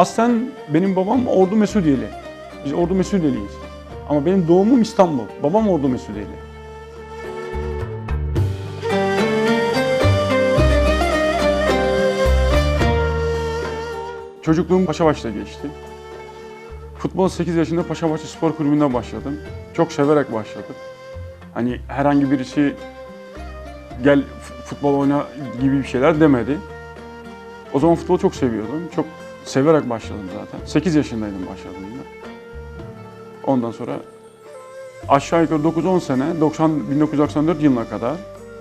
Aslen benim babam Ordu Mesudiyeli. Biz Ordu Mesudiyeliyiz. Ama benim doğumum İstanbul. Babam Ordu Mesudiyeli. Çocukluğum Paşabaş'ta geçti. Futbol 8 yaşında Paşabaşı Spor Kulübü'nde başladım. Çok severek başladım. Hani herhangi birisi gel futbol oyna gibi bir şeyler demedi. O zaman futbolu çok seviyordum. Çok severek başladım zaten. 8 yaşındaydım başladığımda. Ondan sonra aşağı yukarı 9-10 sene 90 1994 yılına kadar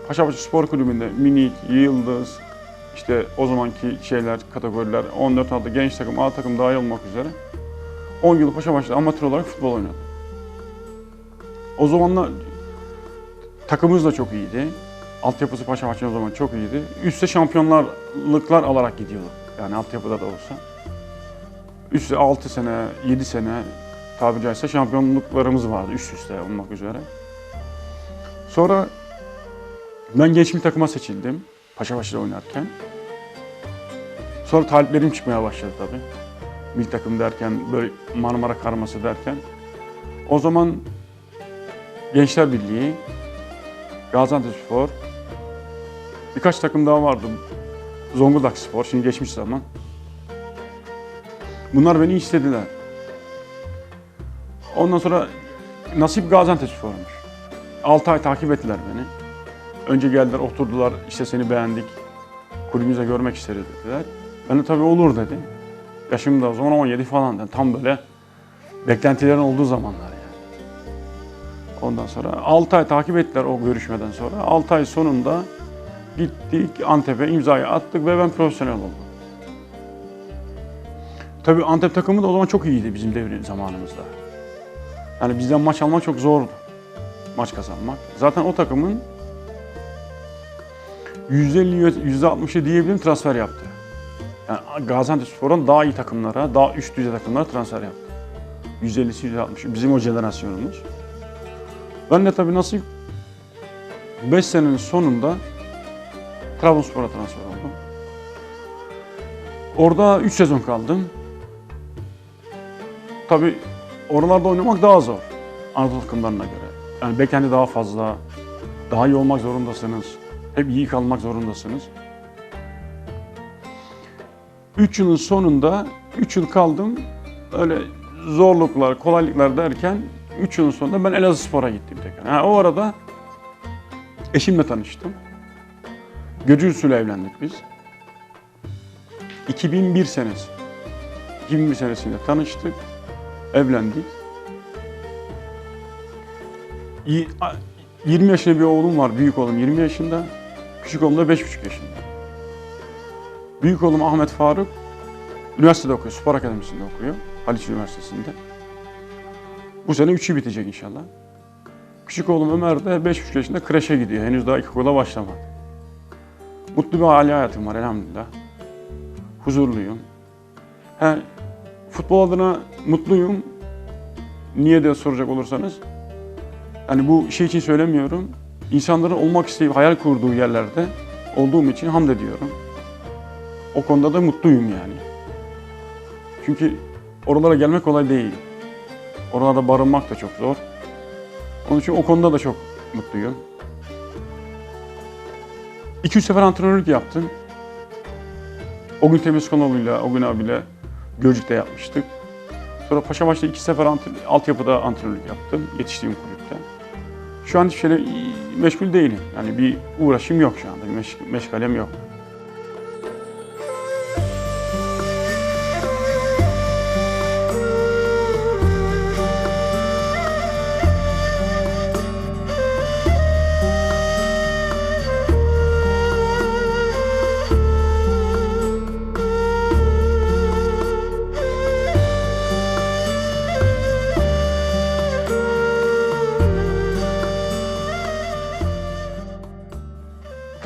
Paşabaşı Spor Kulübü'nde minik, yıldız, işte o zamanki şeyler, kategoriler, 14 altı genç takım, A takım dahil olmak üzere 10 yıl Paşabaşı'da amatör olarak futbol oynadım. O zamanlar takımımız da çok iyiydi. Altyapısı Paşabaşı'nın o zaman çok iyiydi. Üste şampiyonlarlıklar alarak gidiyorduk. Yani altyapıda da olsa. Üste 6 sene, 7 sene tabiri caizse şampiyonluklarımız vardı üst üste olmak üzere. Sonra ben genç bir takıma seçildim Paşabaşı'da oynarken. Sonra taliplerim çıkmaya başladı tabii. Milli takım derken, böyle Marmara karması derken. O zaman Gençler Birliği, Gaziantepspor, birkaç takım daha vardı. Zonguldak Spor, şimdi geçmiş zaman. Bunlar beni istediler. Ondan sonra nasip Gaziantepspor'muş. 6 ay takip ettiler beni. Önce geldiler, oturdular, işte seni beğendik, kulübümüze görmek isteriz dediler. Ben de tabii olur dedim. Yaşım da o zaman 17 falan. Yani tam böyle beklentilerin olduğu zamanlar yani. Ondan sonra 6 ay takip ettiler o görüşmeden sonra. 6 ay sonunda gittik Antep'e imzayı attık ve ben profesyonel oldum. Tabii Antep takımı da o zaman çok iyiydi bizim devrin zamanımızda. Yani bizden maç almak çok zordu. Maç kazanmak. Zaten o takımın %50, %60'ı diyebilirim transfer yaptı. Yani Gaziantepspor'un daha iyi takımlara, daha üst düzey takımlara transfer yaptı. %50'si, %60'ı bizim o jenerasyonumuz. Ben de tabii nasıl 5 senenin sonunda Trabzonspor'a transfer oldum. Orada 3 sezon kaldım. Tabii oralarda oynamak daha zor Anadolu takımlarına göre. Yani beklenti daha fazla, daha iyi olmak zorundasınız. Hep iyi kalmak zorundasınız. 3 yılın sonunda 3 yıl kaldım. Öyle zorluklar, kolaylıklar derken 3 yılın sonunda ben Elazığ Spor'a gittim tekrar. Ha, o arada eşimle tanıştım. Gönül usulü evlendik biz. 2001 senesi. 2001 senesinde tanıştık, evlendik. Y- a- 20 yaşında bir oğlum var, büyük oğlum 20 yaşında, küçük oğlum da 5,5 yaşında. Büyük oğlum Ahmet Faruk, üniversitede okuyor, spor akademisinde okuyor, Haliç Üniversitesi'nde. Bu sene 3'ü bitecek inşallah. Küçük oğlum Ömer de 5,5 yaşında kreşe gidiyor, henüz daha ilkokula başlamadı. Mutlu bir aile hayatım var elhamdülillah. Huzurluyum. He, futbol adına mutluyum. Niye diye soracak olursanız. Yani bu şey için söylemiyorum. İnsanların olmak isteyip hayal kurduğu yerlerde olduğum için hamd ediyorum. O konuda da mutluyum yani. Çünkü oralara gelmek kolay değil. Oralarda barınmak da çok zor. Onun için o konuda da çok mutluyum. 2-3 sefer antrenörlük yaptım. O gün Temiz Kanalı'yla, o gün abiyle Gölcük'te yapmıştık. Sonra Paşabaş'ta iki sefer antren- altyapıda antrenörlük yaptım, yetiştiğim kulüpte. Şu an hiçbir şeyle meşgul değilim. Yani bir uğraşım yok şu anda, meş- meşgalem yok.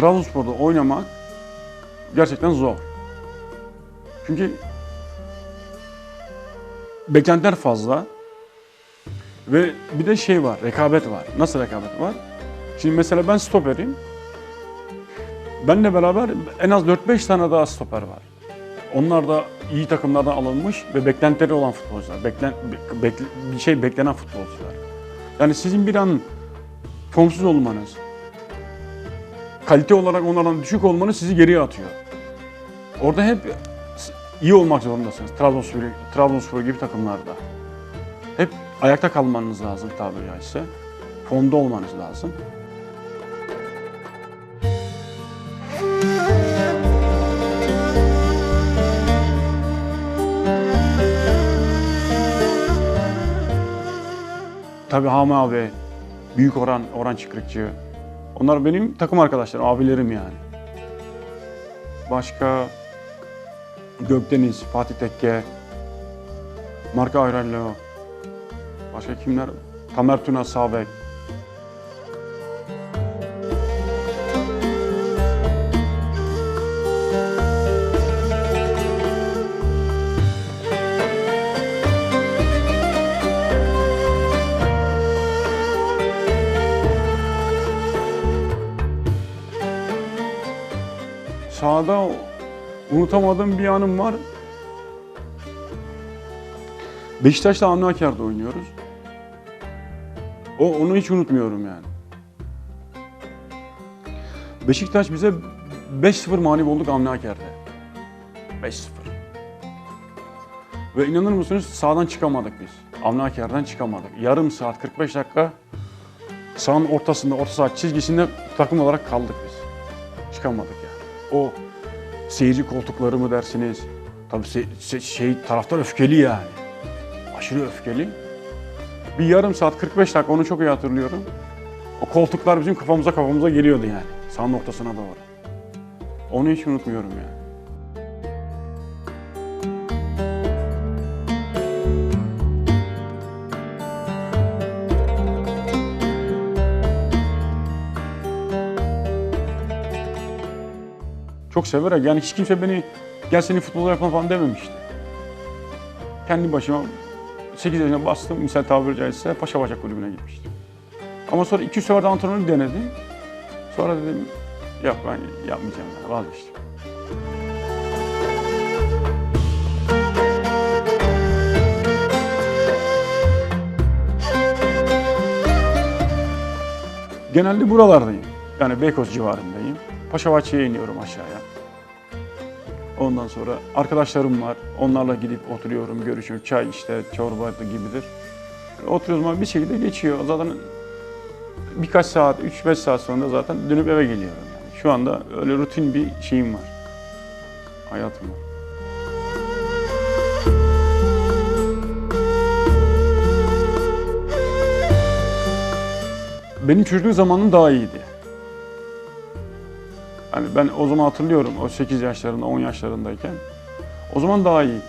Trabzonspor'da oynamak gerçekten zor. Çünkü beklentiler fazla ve bir de şey var, rekabet var. Nasıl rekabet var? Şimdi mesela ben stoperim. Benle beraber en az 4-5 tane daha stoper var. Onlar da iyi takımlardan alınmış ve beklentileri olan futbolcular. Beklen, be- bekle- bir şey beklenen futbolcular. Yani sizin bir an formsuz olmanız, kalite olarak onlardan düşük olmanız sizi geriye atıyor. Orada hep iyi olmak zorundasınız. Trabzonspor, Trabzonspor gibi takımlarda. Hep ayakta kalmanız lazım tabiri caizse. Formda olmanız lazım. Tabii Hami abi, Büyük Orhan, Orhan Çıkrıkçı. Onlar benim takım arkadaşlarım, abilerim yani. Başka Gökdeniz, Fatih Tekke, Marka Aurelio. Başka kimler? Tamer Tuna Sabek. Sahada unutamadığım bir anım var. Beşiktaş'la Avni Aker'de oynuyoruz. O, onu hiç unutmuyorum yani. Beşiktaş bize 5-0 mağlup olduk Avni Aker'de. 5-0. Ve inanır mısınız sahadan çıkamadık biz. Avni Aker'den çıkamadık. Yarım saat 45 dakika sahanın ortasında, orta saha çizgisinde takım olarak kaldık biz. Çıkamadık yani. O seyirci koltukları mı dersiniz? Tabii se- se- şey taraftar öfkeli yani. Aşırı öfkeli. Bir yarım saat 45 dakika onu çok iyi hatırlıyorum. O koltuklar bizim kafamıza kafamıza geliyordu yani. Sağ noktasına doğru. Onu hiç unutmuyorum yani. Severek yani hiç kimse beni gel seni futbol yapma falan dememişti. Kendi başıma 8 yaşına bastım misal tabiri caizse Paşabahçe kulübüne gitmiştim. Ama sonra 2 sefer de antrenörlük denedim. Sonra dedim yok ben yapmayacağım yani vazgeçtim. Genelde buralardayım. Yani Beykoz civarındayım. Paşabahçe'ye iniyorum aşağıya. Ondan sonra arkadaşlarım var. Onlarla gidip oturuyorum, görüşüyorum. Çay işte, çorba gibidir. Oturuyoruz ama bir şekilde geçiyor. Zaten birkaç saat, 3-5 saat sonra zaten dönüp eve geliyorum. Yani. Şu anda öyle rutin bir şeyim var. Hayatım var. Benim çocukluk zamanım daha iyiydi. Hani ben o zaman hatırlıyorum o 8 yaşlarında, 10 yaşlarındayken. O zaman daha iyiydi.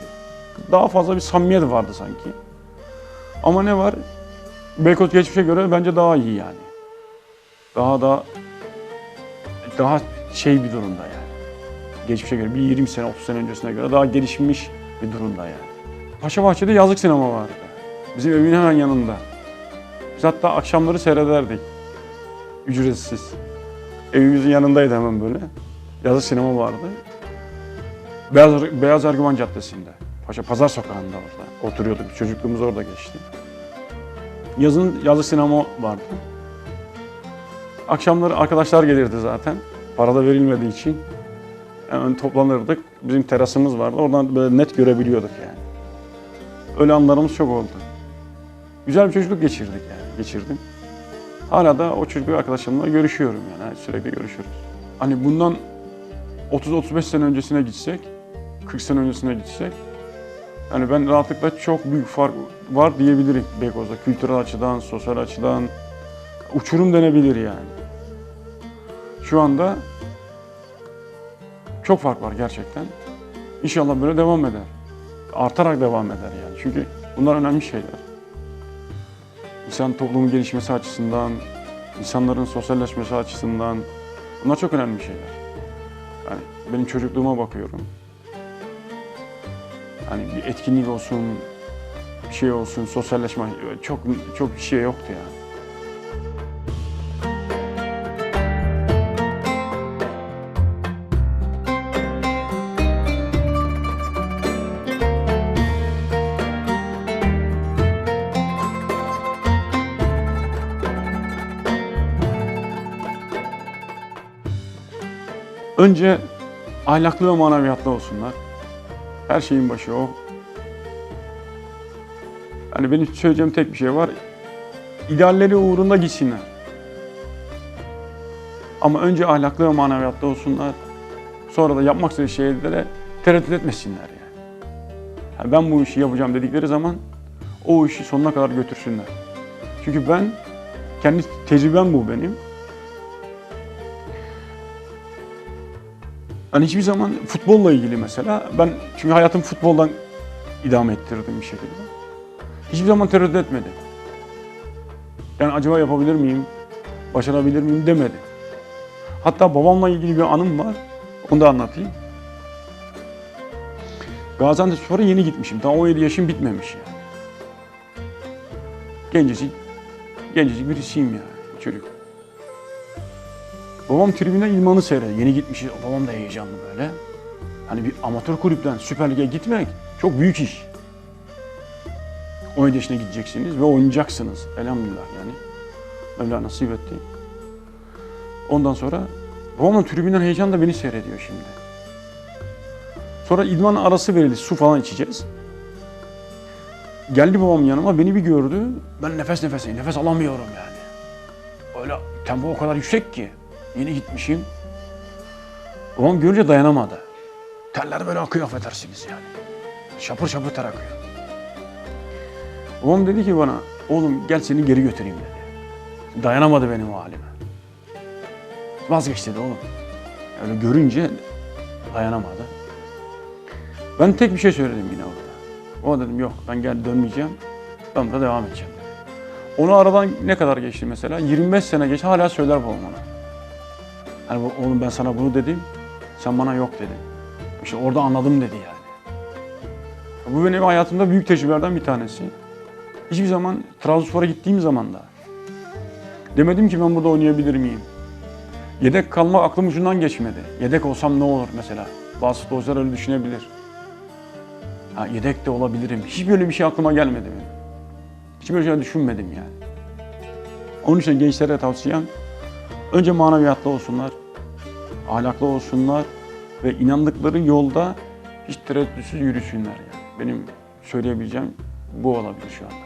Daha fazla bir samimiyet vardı sanki. Ama ne var? Beykoz geçmişe göre bence daha iyi yani. Daha da daha şey bir durumda yani. Geçmişe göre bir 20 sene, 30 sene öncesine göre daha gelişmiş bir durumda yani. Paşabahçe'de yazlık sinema vardı. Bizim evin hemen yanında. Biz hatta akşamları seyrederdik. Ücretsiz. Evimizin yanındaydı hemen böyle. Yazı sinema vardı. Beyaz, Beyaz Erguvan Caddesi'nde. Paşa Pazar Sokağı'nda orada. Oturuyorduk. Çocukluğumuz orada geçti. Yazın yazı sinema vardı. Akşamları arkadaşlar gelirdi zaten. Para da verilmediği için. Hemen toplanırdık. Bizim terasımız vardı. Oradan böyle net görebiliyorduk yani. Öyle anlarımız çok oldu. Güzel bir çocukluk geçirdik yani. Geçirdim. Hala da o çocukluk arkadaşlarımla görüşüyorum yani. Sürekli görüşürüz. Hani bundan 30-35 sene öncesine gitsek, 40 sene öncesine gitsek, yani ben rahatlıkla çok büyük fark var diyebilirim Beykoz'da. Kültürel açıdan, sosyal açıdan uçurum denebilir yani. Şu anda çok fark var gerçekten. İnşallah böyle devam eder. Artarak devam eder yani. Çünkü bunlar önemli şeyler. İnsan toplumun gelişmesi açısından, insanların sosyalleşmesi açısından bunlar çok önemli şeyler. Yani benim çocukluğuma bakıyorum. Hani bir etkinlik olsun, bir şey olsun, sosyalleşme çok çok bir şey yoktu yani. Önce ahlaklı ve maneviyatlı olsunlar. Her şeyin başı o. Yani benim söyleyeceğim tek bir şey var. İdealleri uğrunda gitsinler. Ama önce ahlaklı ve maneviyatlı olsunlar. Sonra da yapmak istediği şeylere tereddüt etmesinler yani. Yani ben bu işi yapacağım dedikleri zaman o işi sonuna kadar götürsünler. Çünkü ben kendi tecrübem bu benim. Hani hiçbir zaman futbolla ilgili mesela ben çünkü hayatım futboldan idame ettirdim bir şekilde. Hiçbir zaman tereddüt etmedim. Yani acaba yapabilir miyim? Başarabilir miyim demedim. Hatta babamla ilgili bir anım var. Onu da anlatayım. Gaziantep Spor'a yeni gitmişim. Daha 17 yaşım bitmemiş yani. Gencecik, gencecik birisiyim yani çocuk. Babam tribüne İlman'ı seyrediyor. Yeni gitmiş. Babam da heyecanlı böyle. Hani bir amatör kulüpten Süper Lig'e gitmek çok büyük iş. 17 yaşına gideceksiniz ve oynayacaksınız. Elhamdülillah yani. Mevla nasip etti. Ondan sonra babamın tribünden heyecanla beni seyrediyor şimdi. Sonra idman arası verildi. Su falan içeceğiz. Geldi babam yanıma beni bir gördü. Ben nefes nefeseyim. Nefes alamıyorum yani. Öyle tempo o kadar yüksek ki. Yeni gitmişim. Babam görünce dayanamadı. Teller böyle akıyor affedersiniz yani. Şapır şapır ter akıyor. Babam dedi ki bana, oğlum gel seni geri götüreyim dedi. Dayanamadı benim o halime. Vazgeç dedi oğlum. Öyle görünce dayanamadı. Ben tek bir şey söyledim yine orada. O dedim yok ben gel dönmeyeceğim. Ben burada devam edeceğim. Onu aradan ne kadar geçti mesela? 25 sene geç hala söyler babam ona. Hani oğlum ben sana bunu dedim. Sen bana yok dedin. İşte orada anladım dedi yani. Bu benim hayatımda büyük tecrübelerden bir tanesi. Hiçbir zaman Trabzonspor'a gittiğim zaman da demedim ki ben burada oynayabilir miyim? Yedek kalma aklım ucundan geçmedi. Yedek olsam ne olur mesela? Bazı futbolcular öyle düşünebilir. Ha, yedek de olabilirim. Hiç böyle bir şey aklıma gelmedi benim. Hiç böyle şey düşünmedim yani. Onun için gençlere tavsiyem önce maneviyatlı olsunlar, ahlaklı olsunlar ve inandıkları yolda hiç tereddütsüz yürüsünler yani. Benim söyleyebileceğim bu olabilir şu anda.